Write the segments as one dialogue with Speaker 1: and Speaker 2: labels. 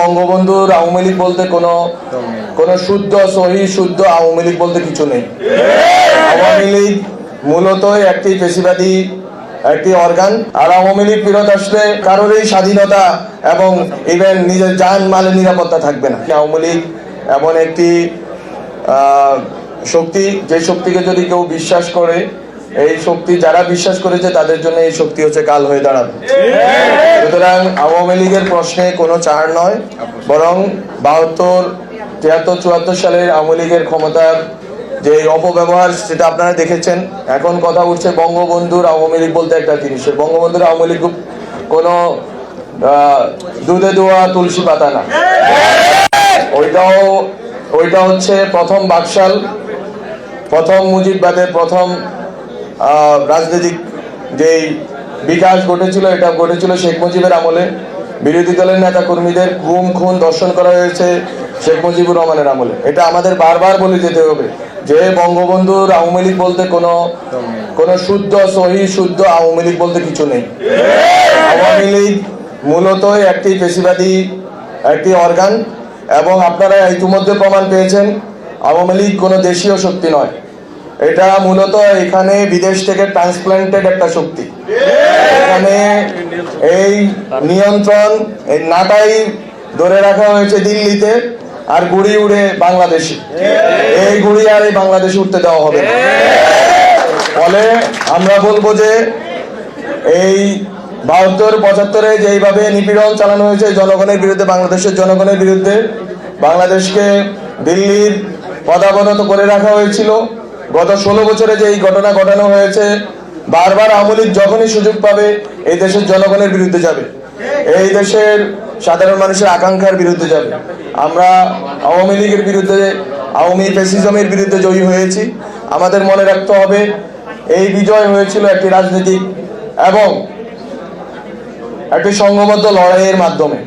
Speaker 1: বঙ্গবন্ধুর আওয়ামী লীগ বলতে কোনো কোনো শুদ্ধ, সহি, শুদ্ধ আওয়ামী লীগ বলতে কিছু নেই। আওয়ামী লীগ মূলত একটি পেশিবাদী, একটি অর্গান। আর আওয়ামী লীগ ফেরত আসলে কারোরই স্বাধীনতা এবং ইভেন নিজের যান মালের নিরাপত্তা থাকবে না। আওয়ামী লীগ এমন একটি শক্তি, যে শক্তিকে যদি কেউ বিশ্বাস করে এই শক্তি যারা বিশ্বাস করেছে, তাদের জন্য এই শক্তি হচ্ছে কাল হয়ে দাঁড়াবে। সুতরাং আওয়ামী লীগের প্রশ্নে কোনো চার নয়, বরং বাহাত্তর, তিয়াত্তর, চুয়াত্তর সালের আওয়ামী লীগের ক্ষমতার যে অপব্যবহার, সেটা আপনারা দেখেছেন। এখন কথা উঠছে বঙ্গবন্ধুর আওয়ামী লীগ বলতে একটা জিনিসের বঙ্গবন্ধুর আওয়ামী লীগ কোনো দুধে দোয়া, তুলসী পাতা না। ওইটাও, ওইটা হচ্ছে প্রথম বাকশাল, প্রথম মুজিববাদের প্রথম রাজনৈতিক যেই বিকাশ ঘটেছিল, এটা ঘটেছিল শেখ মুজিবের আমলে। বিরোধী দলের নেতা কর্মীদের গুম খুন দর্শন করা হয়েছে শেখ মুজিবুর রহমানের আমলে। এটা আমাদের বারবার বলে যেতে হবে যে বঙ্গবন্ধুর আওয়ামী লীগ বলতে কোনো কোনো শুদ্ধ, সহি, শুদ্ধ আওয়ামী লীগ বলতে কিছু নেই। আওয়ামী লীগ মূলত একটি পেশিবাদী একটি অর্গান, এবং আপনারা ইতিমধ্যে প্রমাণ পেয়েছেন, আওয়ামী লীগ কোনো দেশীয় শক্তি নয়। এটা মূলত এখানে বিদেশ থেকে ট্রান্সপ্লান্টেড একটা শক্তি। এখানে এই নিয়ন্ত্রণ, এই নাটাই ধরে রাখা হয়েছে দিল্লিতে আর গুড়ি উড়ে বাংলাদেশি। এই গুড়ি আর এই বাংলাদেশে উঠতে দেওয়া হবে না। ফলে আমরা বলব যে এই বাহাত্তর, পঁচাত্তরে যেইভাবে নিপীড়ন চালানো হয়েছে জনগণের বিরুদ্ধে, বাংলাদেশের জনগণের বিরুদ্ধে, বাংলাদেশকে দিল্লির পদাবনত করে রাখা হয়েছিল। গত ষোলো বছরে যে এই ঘটনা ঘটানো হয়েছে, বারবার আওয়ামী লীগ যখনই সুযোগ পাবে, এই দেশের জনগণের বিরুদ্ধে যাবে। এই দেশের সাধারণ মানুষের আকাঙ্ক্ষার বিরুদ্ধে যাবে। আমরা আওয়ামী লীগের বিরুদ্ধে, আওয়ামী ফ্যাসিজমের বিরুদ্ধে জয়ী হয়েছি। আমাদের মনে রাখতে হবে, এই বিজয় হয়েছিল একটি রাজনৈতিক এবং একটি সংঘবদ্ধ লড়াইয়ের মাধ্যমে।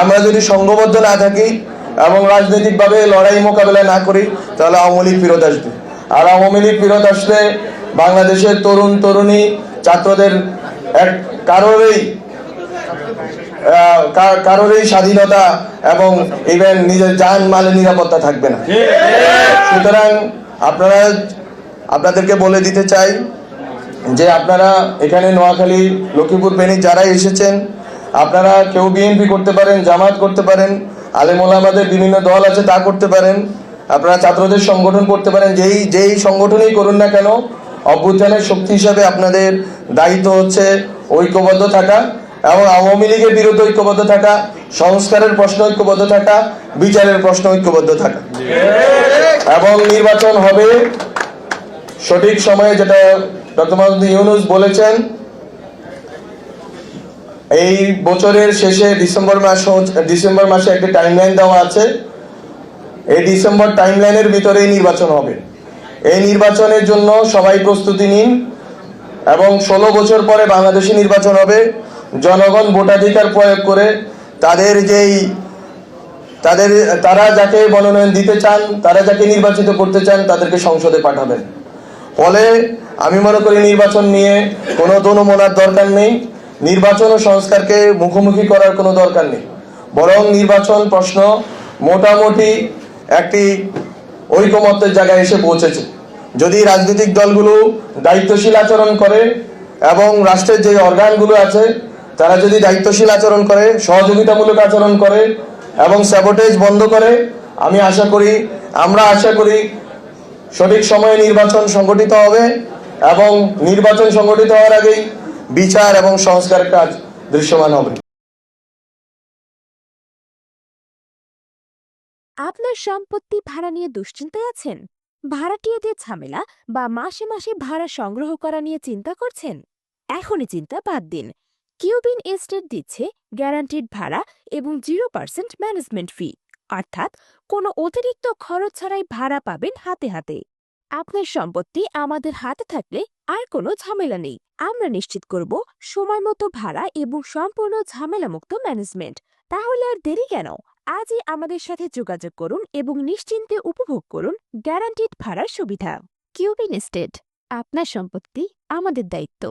Speaker 1: আমরা যদি সংঘবদ্ধ না থাকি এবং রাজনৈতিকভাবে লড়াই মোকাবেলা না করি, তাহলে আওয়ামী লীগ ফেরত আসবে। আর আওয়ামী লীগ ফেরত আসলে বাংলাদেশের তরুণ তরুণী ছাত্রদের এক কারোরই কারোরই স্বাধীনতা এবং ইভেন নিজের যান মালের নিরাপত্তা থাকবে না। সুতরাং আপনারা, আপনাদেরকে বলে দিতে চাই যে আপনারা এখানে নোয়াখালী, লক্ষ্মীপুর ফেনী যারা এসেছেন, আপনারা কেউ বিএনপি করতে পারেন, জামাত করতে পারেন, আলেমুল আমাদের বিভিন্ন দল আছে তা করতে পারেন। আপনারা ছাত্রদের সংগঠন করতে পারেন, যেই যেই সংগঠনই করুন না কেন, অভ্যুত্থানের শক্তি হিসাবে আপনাদের দায়িত্ব হচ্ছে ঐক্যবদ্ধ থাকা এবং আওয়ামী লীগের বিরুদ্ধে ঐক্যবদ্ধ থাকা, সংস্কারের প্রশ্ন ঐক্যবদ্ধ থাকা, বিচারের প্রশ্ন ঐক্যবদ্ধ থাকা। এবং নির্বাচন হবে সঠিক সময়ে, যেটা ডক্টর মোহাম্মদ ইউনুস বলেছেন, এই বছরের শেষে ডিসেম্বর মাস ডিসেম্বর মাসে একটা টাইমলাইন দেওয়া আছে। এই ডিসেম্বর টাইমলাইনের ভিতরেই নির্বাচন হবে। এই নির্বাচনের জন্য সবাই প্রস্তুতি নিন এবং ষোলো বছর পরে বাংলাদেশে নির্বাচন হবে। জনগণ ভোটাধিকার প্রয়োগ করে তাদের যেই, তাদের, তারা যাকে মনোনয়ন দিতে চান, তারা যাকে নির্বাচিত করতে চান, তাদেরকে সংসদে পাঠাবেন। ফলে আমি মনে করি নির্বাচন নিয়ে কোনো দনুমনার দরকার নেই। নির্বাচন ও সংস্কারকে মুখোমুখি করার কোনো দরকার নেই। বরং নির্বাচন প্রশ্ন মোটামুটি একটি ঐকমত্যের জায়গায় এসে পৌঁছেছে। যদি রাজনৈতিক দলগুলো দায়িত্বশীল আচরণ করে এবং রাষ্ট্রের যে অর্গানগুলো আছে, তারা যদি দায়িত্বশীল আচরণ করে, সহযোগিতামূলক আচরণ করে এবং স্যাবোটেজ বন্ধ করে, আমি আশা করি, আমরা আশা করি সঠিক সময়ে নির্বাচন সংগঠিত হবে এবং নির্বাচন সংগঠিত হওয়ার আগেই বিচার এবং সংস্কার কাজ দৃশ্যমান হবে।
Speaker 2: আপনার সম্পত্তি ভাড়া নিয়ে দুশ্চিন্তায় আছেন? ভাড়াটিয়াদের ঝামেলা বা মাসে মাসে ভাড়া সংগ্রহ করা নিয়ে চিন্তা করছেন? এখনই চিন্তা বাদ দিন। কিউবিন এস্টেট দিচ্ছে গ্যারান্টিড ভাড়া এবং জিরো পার্সেন্ট ম্যানেজমেন্ট ফি। অর্থাৎ কোনো অতিরিক্ত খরচ ছাড়াই ভাড়া পাবেন হাতে হাতে। আপনার সম্পত্তি আমাদের হাতে থাকলে আর কোনো ঝামেলা নেই। আমরা নিশ্চিত করব সময় মতো ভাড়া এবং সম্পূর্ণ ঝামেলামুক্ত ম্যানেজমেন্ট। তাহলে আর দেরি কেন? আজই আমাদের সাথে যোগাযোগ করুন এবং নিশ্চিন্তে উপভোগ করুন গ্যারান্টিড ভাড়ার সুবিধা। কিউবিন এস্টেট আপনার সম্পত্তি আমাদের দায়িত্ব।